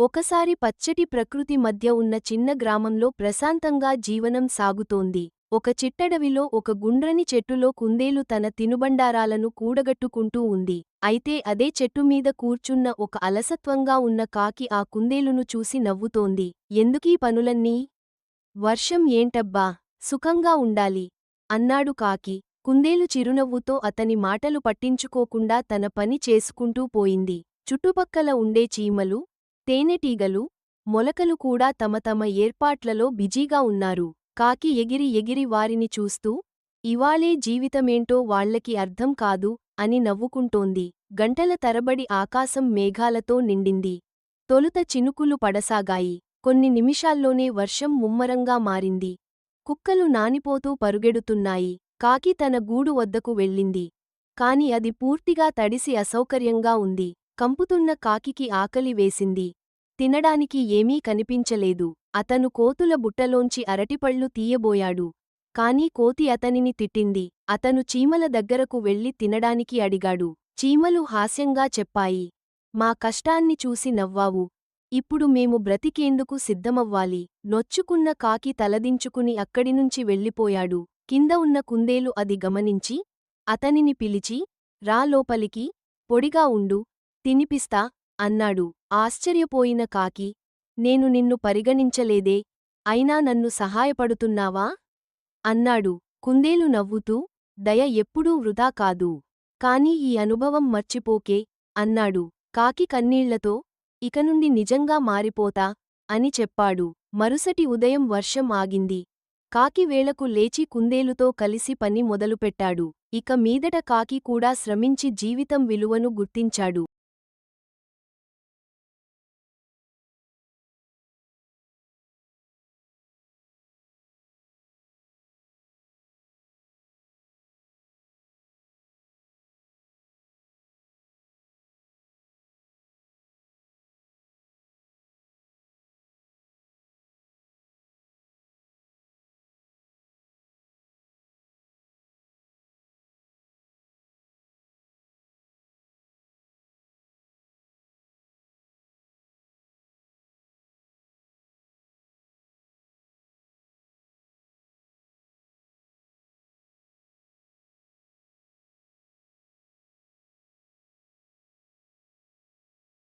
ఒకసారి పచ్చటి ప్రకృతి మధ్య ఉన్న చిన్న గ్రామంలో ప్రశాంతంగా జీవనం సాగుతోంది. ఒక చిట్టడవిలో ఒక గుండ్రని చెట్టులో కుందేలు తన తినుబండారాలను కూడగట్టుకుంటూ ఉంది. అయితే అదే చెట్టుమీద కూర్చున్న ఒక అలసత్వంగా ఉన్న కాకి ఆ కుందేలును చూసి నవ్వుతోంది. ఎందుకీ పనులన్నీ? వర్షం ఏంటబ్బా? సుఖంగా ఉండాలి అన్నాడు కాకి. కుందేలు చిరునవ్వుతో అతని మాటలు పట్టించుకోకుండా తన పని చేసుకుంటూ పోయింది. చుట్టుపక్కల ఉండే చీమలు తేనెటీగలు మొలకలు కూడా తమ తమ ఏర్పాట్లలో బిజీగా ఉన్నారు. కాకి ఎగిరి ఎగిరి వారిని చూస్తూ ఇవాళే జీవితమేంటో వాళ్ళకి అర్థం కాదు అని నవ్వుకుంటోంది. గంటల తరబడి ఆకాశం మేఘాలతో నిండింది. తొలుత చినుకులు పడసాగాయి. కొన్ని నిమిషాల్లోనే వర్షం ముమ్మరంగా మారింది. కుక్కలు నానిపోతూ పరుగెడుతున్నాయి. కాకి తన గూడు వద్దకు వెళ్ళింది. కాని అది పూర్తిగా తడిసి అసౌకర్యంగా ఉంది. కంపుతున్న కాకికి ఆకలి వేసింది. తినడానికి ఏమీ కనిపించలేదు. అతను కోతుల బుట్టలోంచి అరటిపళ్ళు తీయబోయాడు. కాని కోతి అతనిని తిట్టింది. అతను చీమల దగ్గరకు వెళ్ళి తినడానికి అడిగాడు. చీమలు హాస్యంగా చెప్పాయి. మా కష్టాన్ని చూసి నవ్వావు. ఇప్పుడు మేము బ్రతికేందుకు సిద్ధమవ్వాలి. నొచ్చుకున్న కాకి తలదించుకుని అక్కడినుంచి వెళ్ళిపోయాడు. కింద ఉన్న కుందేలు అది గమనించి అతనిని పిలిచి రా లోపలికి పొడిగా ఉండు తినిపిస్తా. అన్నాడు. ఆశ్చర్యపోయిన కాకి నేను నిన్ను పరిగణించలేదే అయినా నన్ను సహాయపడుతున్నావా? అన్నాడు. కుందేలు నవ్వుతూ దయ ఎప్పుడూ వృధా కాదు. కాని ఈ అనుభవం మర్చిపోకే అన్నాడు. కాకి కన్నీళ్ళతో ఇకనుండి నిజంగా మారిపోతా అని చెప్పాడు. మరుసటి ఉదయం వర్షం ఆగింది. కాకి వేళకు లేచి కుందేలుతో కలిసి పని మొదలుపెట్టాడు. ఇక మీదట కాకి కూడా శ్రమించి జీవితం విలువను గుర్తించాడు.